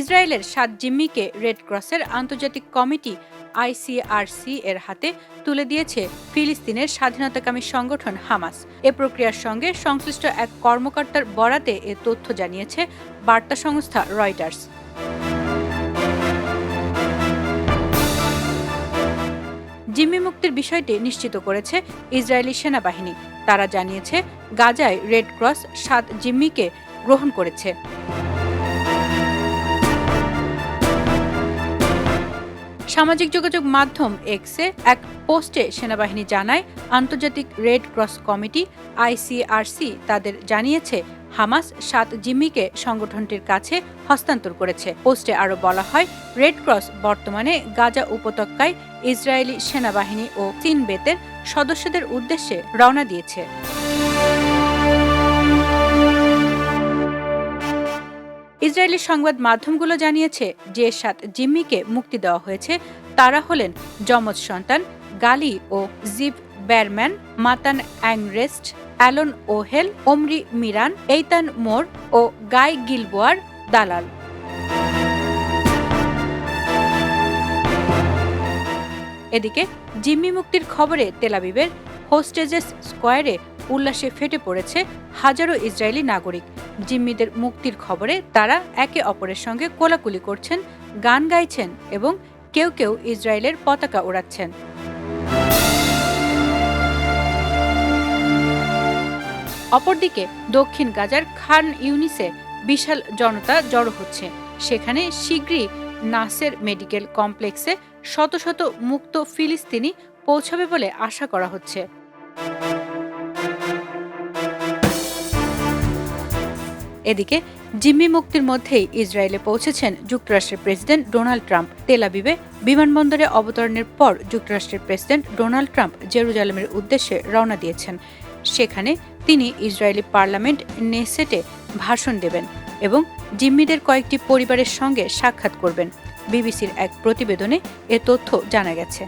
ইসরায়েলের সাত জিম্মিকে রেড ক্রসের আন্তর্জাতিক কমিটি আইসিআরসি এর হাতে তুলে দিয়েছে ফিলিস্তিনের স্বাধীনতাকামী সংগঠন হামাস। এ প্রক্রিয়ার সঙ্গে সংশ্লিষ্ট এক কর্মকর্তার বরাতে এ তথ্য জানিয়েছে বার্তা সংস্থা রয়টার্স। জিম্মি মুক্তির বিষয়টি নিশ্চিত করেছে ইসরায়েলি সেনাবাহিনী। তারা জানিয়েছে, গাজায় রেড ক্রস সাত জিম্মিকে গ্রহণ করেছে। সামাজিক যোগাযোগ মাধ্যম এক্সে এক পোস্টে সেনাবাহিনী জানায়, আন্তর্জাতিক রেড ক্রস কমিটি আইসিআরসি তাদের জানিয়েছে, হামাস সাত জিম্মিকে সংগঠনটির কাছে হস্তান্তর করেছে। পোস্টে আরও বলা হয়, রেড ক্রস বর্তমানে গাজা উপত্যকায় ইসরায়েলি সেনাবাহিনী ও তিন বেতের সদস্যদের উদ্দেশ্যে রওনা দিয়েছে। ইসরায়েলি সংবাদ মাধ্যমগুলো জানিয়েছে যে সাত জিম্মিকে মুক্তি দেওয়া হয়েছে। তারা হলেন যমজ সন্তান গালি ও Ziv Berman, Matan Angrest, Alon Ohel, Omri Miran, Eitan Mor ও গাই গিলবোয়ার দালাল। এদিকে জিম্মি মুক্তির খবরে তেলাবিবের হোস্টেজেস স্কোয়ারে উল্লাসে ফেটে পড়েছে হাজারো ইসরায়েলি নাগরিক। জিম্মিদের মুক্তির খবরে তারা একে অপরের সঙ্গে কোলাকুলি করছেন, গান গাইছেন এবং কেউ কেউ ইসরায়েলের পতাকা ওড়াচ্ছেন। অপরদিকে, দক্ষিণ গাজার খান ইউনিসে বিশাল জনতা জড়ো হচ্ছে। সেখানে শীঘ্রই নাসের মেডিকেল কমপ্লেক্সে শত শত মুক্ত ফিলিস্তিনি পৌঁছাবে বলে আশা করা হচ্ছে। এদিকে জিম্মি মুক্তির মধ্যেই ইসরায়েলে পৌঁছেছেন যুক্তরাষ্ট্রের প্রেসিডেন্ট ডোনাল্ড ট্রাম্প। তেলাবিবে বিমানবন্দরে অবতরণের পর যুক্তরাষ্ট্রের প্রেসিডেন্ট ডোনাল্ড ট্রাম্প জেরুজালেমের উদ্দেশ্যে রওনা দিয়েছেন। সেখানে তিনি ইসরায়েলি পার্লামেন্ট নেসেটে ভাষণ দেবেন এবং জিম্মিদের কয়েকটি পরিবারের সঙ্গে সাক্ষাৎ করবেন। বিবিসির এক প্রতিবেদনে এ তথ্য জানা গেছে।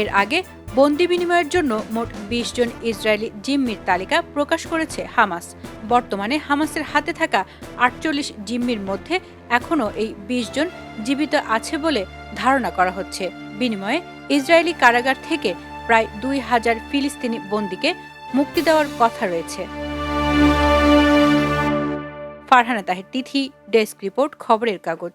এর আগে বন্দি বিনিময়ের জন্য মোট বিশ জন ইসরায়েলি জিম্মির তালিকা প্রকাশ করেছে হামাস। বর্তমানে হামাসের হাতে থাকা আটচল্লিশ জিম্মির মধ্যে এখনও এই বিশ জন জীবিত আছে বলে ধারণা করা হচ্ছে। বিনিময়ে ইসরায়েলি কারাগার থেকে প্রায় দুই হাজার ফিলিস্তিনি বন্দিকে মুক্তি দেওয়ার কথা রয়েছে। ফারহানা তাহের তিথি, ডেস্ক রিপোর্ট, খবরের কাগজ।